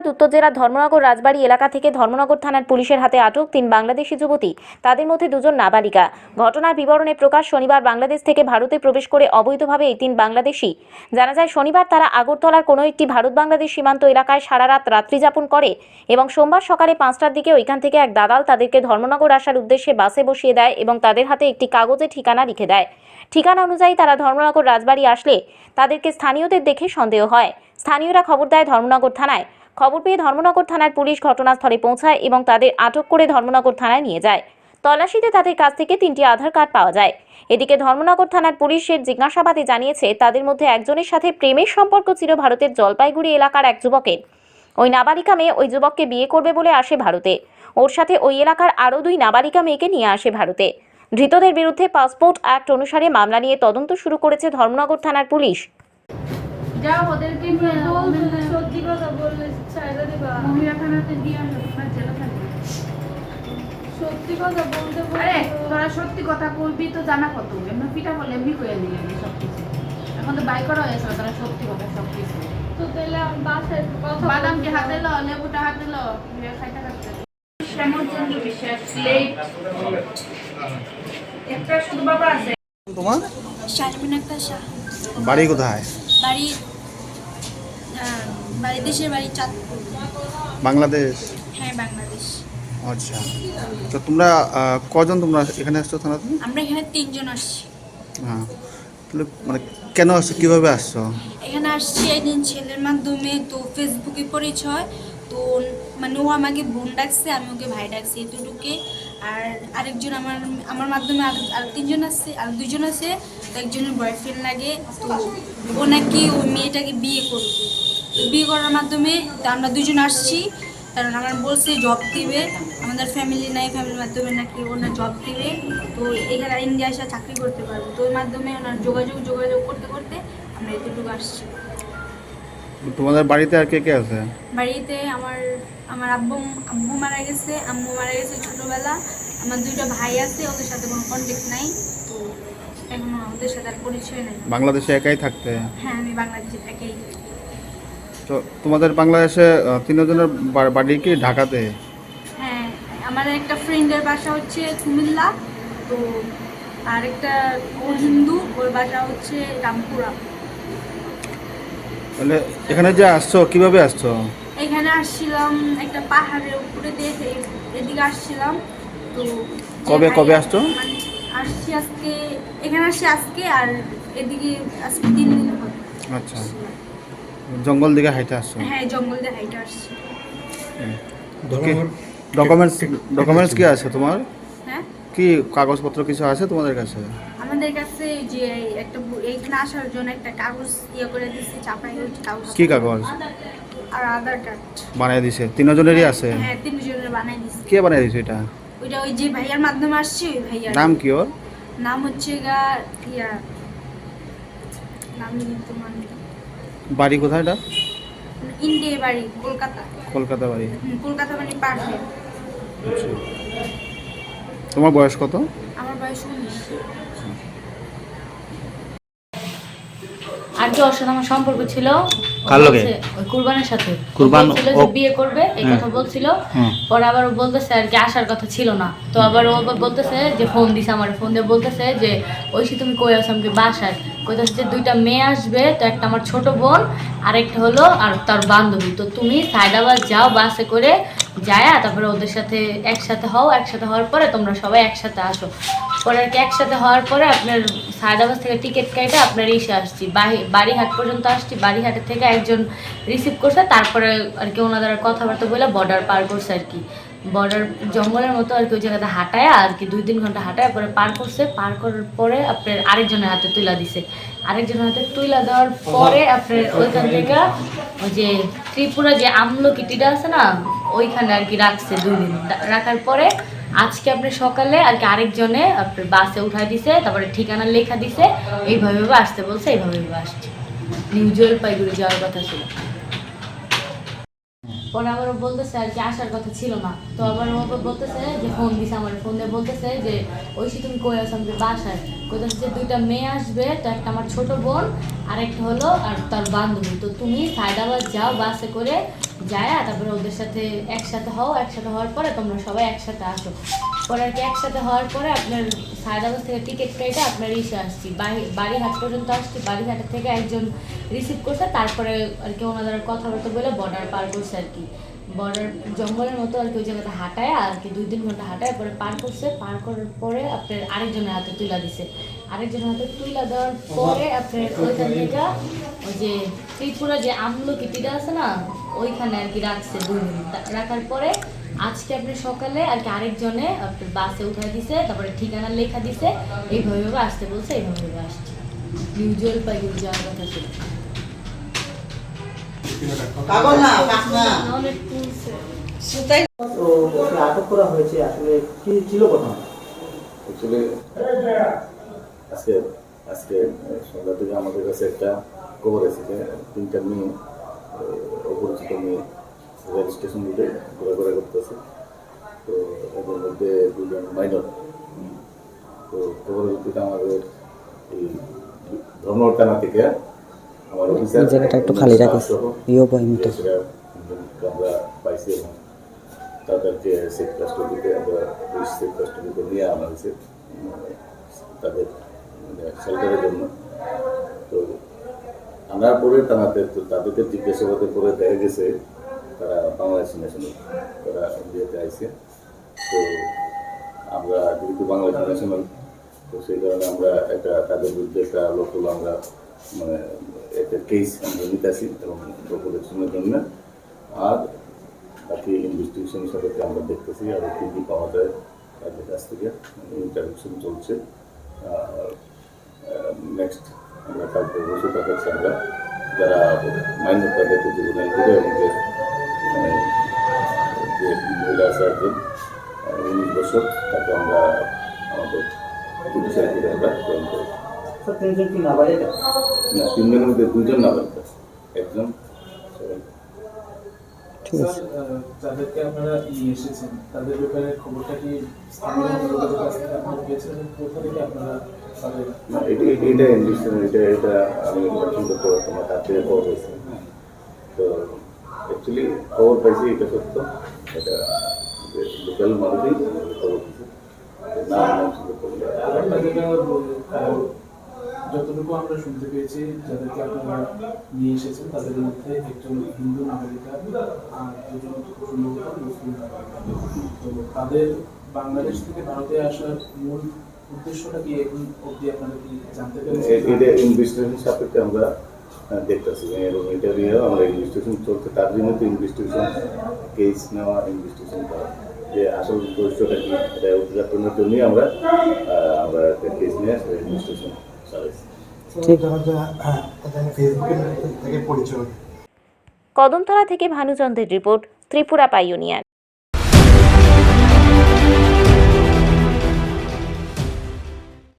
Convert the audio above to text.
উত্তর জেলার ধর্মনগর রাজবাড়ী এলাকা থেকে ধর্মনগর থানার পুলিশের হাতে আটক তিন বাংলাদেশি যুবতী। তাদের মধ্যে দুজন নাবালিকা। ঘটনার বিবরণে প্রকাশ শনিবার বাংলাদেশ থেকে ভারতে প্রবেশ করে অবৈধভাবে এই তিন বাংলাদেশি। জানা যায়, শনিবার তারা আগরতলার কোনো একটি ভারত বাংলাদেশ সীমান্ত এলাকায় সারা রাত রাত্রিযাপন করে এবং সোমবার সকালে পাঁচটার দিকে ওইখান থেকে এক দালাল তাদেরকে ধর্মনগর আসার উদ্দেশ্যে বাসে বসিয়ে দেয় এবং তাদের হাতে একটি কাগজে ঠিকানা লিখে দেয়। ঠিকানা অনুযায়ী তারা ধর্মনগর রাজবাড়ি আসলে তাদেরকে স্থানীয়দের দেখে সন্দেহ হয়। স্থানীয়রা খবর দেয় ধর্মনগর থানায়। খবর পেয়ে ধর্মনগর থানার পুলিশ ঘটনাস্থলে পৌঁছায় এবং তাদের আটক করে ধর্মনগর থানায় নিয়ে যায়। তল্লাশিতে তাদের কাছ থেকে তিনটি আধার কার্ড পাওয়া যায়। এদিকে ধর্মনগর থানার পুলিশের জিজ্ঞাসাবাদে জানিয়েছে, তাদের মধ্যে একজনের সাথে প্রেমের সম্পর্ক ছিল ভারতের জলপাইগুড়ি এলাকার এক যুবকের। ওই নাবালিকা মেয়ে ওই যুবককে বিয়ে করবে বলে আসে ভারতে। ওর সাথে ওই এলাকার আরও দুই নাবালিকা মেয়েকে নিয়ে আসে ভারতে। ধৃতদের বিরুদ্ধে পাসপোর্ট অ্যাক্ট অনুসারে মামলা নিয়ে তদন্ত শুরু করেছে ধর্মনগর থানার পুলিশ। যাও ওদেরকে নিয়ে সত্যি কথা বললে ছাইরা দিবা। মহিলা থানাতে দিয়ে আসো জেলা থাকবে। সত্যি কথা বলতে আরে তোরা সত্যি কথা কইবি তো জানা কত? এমনি পিঠা বলে এমনি নিয়ে আমি সব কিছু এখন তো বাই করা হয়েছে তারা সত্যি কথা সব কিছু তো তাহলে আমি বাসায় কথা বলতে হাতে লো লেবুটা হাতে লো? খাইতে খাইতে শ্যামচন্দ্র বিশ্বাস লেট একটা শুধু বাবা আছে। তোমার? শারমিন আক্তার শাহ বাড়ি কোথায়? বাড়ি বাড়ি দেশের বাড়ি চাঁদপুর। বাংলাদেশ? হ্যাঁ বাংলাদেশ। আচ্ছা। তো তোমরা কজন তোমরা এখানে আসছো থানাতে? আমরা এখানে তিনজন আসছি। হ্যাঁ। তাহলে মানে কেন আসছো? কীভাবে আসছো? এখানে আসছি একদিন ছেলের মাধ্যমে। তো ফেসবুকে পরিচয়। তো মানে ও আমাকে বোন ডাকছে আমি ওকে ভাই ডাকছি। এতটুকুকে আর আরেকজন আমার আমার মাধ্যমে আর আর তিনজন আছে আর দুজন আছে তো একজনের বয়ফ্রেন্ড লাগে। তো ও নাকি ওই মেয়েটাকে বিয়ে করবে বিয়ে করার মাধ্যমে তো আমরা দুজন আসছি, কারণ আমার বলছে জব দিবে। আমাদের ফ্যামিলি নাই ফ্যামিলির মাধ্যমে নাকি ওনার জব দিবে। তো এখানে ইন্ডিয়া এসে চাকরি করতে পারব তো ওই মাধ্যমে ওনার যোগাযোগ যোগাযোগ করতে করতে আমরা এতটুকু আসছি। তোমাদের বাড়িতে আর কে কে আছে? বাড়িতে আমার আমার আব্বু আব্বু মারা গেছে আম্মু মারা গেছে ছোটবেলা। আমার দুইটা ভাই আছে ওদের সাথে কোনো কন্ট্যাক্ট নাই। তো এখনও ওদের সাথে আর পরিচয় নাই। বাংলাদেশে একাই থাকতে? হ্যাঁ আমি বাংলাদেশে থাকি। তো তোমাদের বাংলাদেশে তিনজনের বাড়ি কি ঢাকাতে? হ্যাঁ আমার একটা ফ্রেন্ডের বাসা হচ্ছে কুমিল্লা। তো আর একটা ও হিন্দু ওর বাসা হচ্ছে রামপুরা। তাহলে এখানে যে আসছো কীভাবে আসছো? এখানে আসছিলাম একটা পাহাড়ের উপরে দিয়ে এদিকে আসছিলাম। তো কবে কবে আসছো? মানে আসছি আজকে এখানে আসছি আজকে আর এদিকে আজকে তিন দিন হবে। আচ্ছা। জঙ্গল দিকে হাইটে আসছো? হ্যাঁ জঙ্গল দিয়ে হাইটে আসছি। ডকুমেন্টস ডকুমেন্টস কি আছে তোমার? হ্যাঁ? কি কাগজপত্র কিছু আছে তোমাদের কাছে? আমাদের কাছে যে একটা এইখানে আসার জন্য একটা কাগজ ইয়ে করে দিচ্ছে চাপাই কাগজ। কি কাগজ? আর আধার কার্ড। বানিয়ে দিছে। তিনজনেরই আছে? হ্যাঁ তিনজনের বানাই দিচ্ছে কে বানিয়ে দিছে এটা? ওইটা ওই যে ভাইয়ার মাধ্যমে আসছে ওই ভাইয়ার। নাম কি ওর? নাম হচ্ছে গা ইয়া নাম কিন্তু মানে বাড়ি কোথায় এটা? ইন্ডিয়া বাড়ি কলকাতা। কলকাতা বাড়ি। কলকাতা মানে পাশে আচ্ছা। তোমার বয়স কত? আমার বয়স উনিশ। আর কি ওর সাথে আমার সম্পর্ক ছিল কার লগে? ওই কুরবানের সাথে। কুরবান যে ও- বিয়ে করবে এই কথা বলছিল। পরে আবার ও বলতেছে আর কি আসার কথা ছিল না। তো আবার ও বলতেছে যে ফোন দিছে আমার ফোন দিয়ে বলতেছে যে ঐশী তুমি কই আছো? আমাকে বাসায়? কইতেছে যে দুইটা মেয়ে আসবে তো একটা আমার ছোট বোন আর একটা হলো আর তার বান্ধবী। তো তুমি সাইদাবাদ যাও বাসে করে যায়া তারপরে ওদের সাথে একসাথে হও একসাথে হওয়ার পরে তোমরা সবাই একসাথে আসো। পরে একসাথে হওয়ার পরে আপনার সায়দাবাদ থেকে টিকিট কেটে আপনার ইসে আসছি। বাড়িহাট পর্যন্ত আসছি। বাড়িহাটের থেকে একজন রিসিভ করছে, তারপরে আর কি ওনাদের আর কথাবার্তা বলে বর্ডার পার করছে আর কি। বর্ডার জঙ্গলের মতো আর কি ওই জায়গাতে হাঁটায় আর কি দুই তিন ঘণ্টা হাঁটায়, পরে পার করছে। পার করার পরে আপনার আরেকজনের হাতে তুলা দিছে। আরেকজনের হাতে তুলা দেওয়ার পরে আপনার ওইখান থেকে ওই যে ত্রিপুরা যে আমলকিটিটা আছে না, ওইখানে আর কি রাখছে দুই দিন। রাখার পরে আজকে আপনি সকালে আর কি আরেকজনে আপনার বাসে উঠাই দিছে, তারপরে ঠিকানা লেখা দিছে, এইভাবে আসতে বলছে, এইভাবে আসছে। নিউ জলপাইগুড়ি যাওয়ার কথা ছিল। পরে আবার বলতেছে আর কি, আসার কথা ছিল না। তো আবার ও বলতেছে যে ফোন দিছে আমার ফোন দিয়ে বলতেছে যে, ঐশী, তুমি কই আছো আমাকে বাসায়? কইতেছে যে, দুইটা মেয়ে আসবে, তো একটা আমার ছোট বোন আর একটা হলো আর তার বান্ধবী। তো তুমি সায়দাবাদ যাও বাসে করে যায়, তারপরে ওদের সাথে একসাথে হও, একসাথে হওয়ার পরে তোমরা সবাই একসাথে আসো। পরে আর কি একসাথে হওয়ার পরে আপনার সায়দাবাদ থেকে টিকিট কেটে আপনার ইসে আসছি। বাড়ি বাড়িহাট পর্যন্ত আসছি। বাড়িহাটের থেকে একজন রিসিভ করছে, তারপরে আর কি ওনাদের কথাবার্তা বলে বর্ডার পার করছে আর কি। বর্ডার জঙ্গলের মতো আর কি ওই জায়গাতে হাঁটায় আর কি দুই তিন ঘণ্টা হাঁটায়, পরে পার করছে। পার করার পরে আপনার আরেকজনের হাতে তুলা দিছে। আরেকজনের হাতে তুলা দেওয়ার পরে আপনার ওইখান থেকে ওই যে ত্রিপুরা যে আমলকি টিটা আছে না ওইখানে আর কি রাখছে দুই তা- রাখার পরে আজকে আপনি সকালে আর কি আরেকজনে আপনার বাসে উঠাই দিছে তারপরে ঠিকানা লেখা দিছে এইভাবে আসতে বলছে এইভাবে ভাবে আসছে। ইউজুয়াল পাই যাওয়ার কথা ছিল। আটক করা হয়েছে আসলে কি ছিল ঘটনা অ্যাকচুয়ালি আজকে আজকে সন্ধ্যা থেকে আমাদের কাছে একটা খবর যে তিনটা মেয়ে অপরিচিত মেয়ে রেল স্টেশন রুটে ঘোরাঘোরা করতেছে। তো এদের মধ্যে দুজন মাইনর তো খবরের ভিত্তিতে আমাদের এই ধর্মর থানা থেকে আমার অফিসার জায়গাটা একটু খালি মতো। সেটা তিনজনকে আমরা পাইছি এবং তাদেরকে সেফ কাস্টডিতে আমরা পুলিশ সেফ কাস্টডিতে নিয়ে আনা হয়েছে তাদের মানে শেল্টারের জন্য। তো আনার পরে তাদের তো তাদেরকে জিজ্ঞাসাবাদের করে দেখা গেছে তারা বাংলাদেশ ন্যাশনাল তারা ইন্ডিয়াতে আইছে। তো আমরা যেহেতু বাংলাদেশ ন্যাশনাল তো সেই কারণে আমরা একটা তাদের বিরুদ্ধে একটা লোকাল আমরা মানে একটা কেস আমরা নিতে নিতেছি এবং প্রোটেকশনের জন্য। আর বাকি ইনভেস্টিগেশন সাথে আমরা দেখতেছি আর কি কী পাওয়া যায় তাদের কাছ থেকে। ইন্টারেকশন চলছে। আর নেক্সট আমরা কালকে বসে দেখাচ্ছি আমরা। যারা মাইন্ড তাদেরকে জীবনের করে এবং যে মানে যে মহিলা আছে একজন উনিশ বছর তাকে আমরা আমাদের জুডিশিয়াল করে আমরা করি তিনজন কি নাবালিকা? না তিনজনের মধ্যে দুজন নাবালিকা। একজন ঠিক আছে যাদেরকে আপনারা নিয়ে এসেছেন তাদের ব্যাপারে খবরটা কি স্থানীয় লোকেদের কাছ থেকে আপনারা পেয়েছেন কোথা থেকে আপনারা এটা ইন্ডিশন এটা এটা আমি থেকে খবর হয়েছে তো অ্যাকচুয়ালি খবর পাইছি এটা সত্য এটা লোকাল মানুষই খবর পেয়েছে তো না mention যতটুকু আমরা শুনতে পেয়েছি, যাদেরকে আপনারা নিয়ে এসেছেন, তাদের মধ্যে একজন হিন্দু নাগরিকা আর দুজন সম্ভবত মুসলিম তো তাদের বাংলাদেশ থেকে ভারতে আসার মূল উদ্দেশ্যটা কি এখন অবধি আপনারা কি জানতে পেরেছেন? এটা সাপেক্ষে আমরা দেখতেছি। এবং এটা নিয়ে আমরা ইনভেস্টিগেশন চলছে। তার জন্য তো ইনভেস্টিগেশন কেস নেওয়া ইনভেস্টিগেশন করা। যে আসল চরিত্রটা কি? এটা উদ্ঘাটনের জন্যই আমরা আমরা একটা কেস নিয়ে আসলে থেকে পরিচয় কদমতলা থেকে ভানুচন্দ্রের রিপোর্ট ত্রিপুরা পাইওনিয়ার।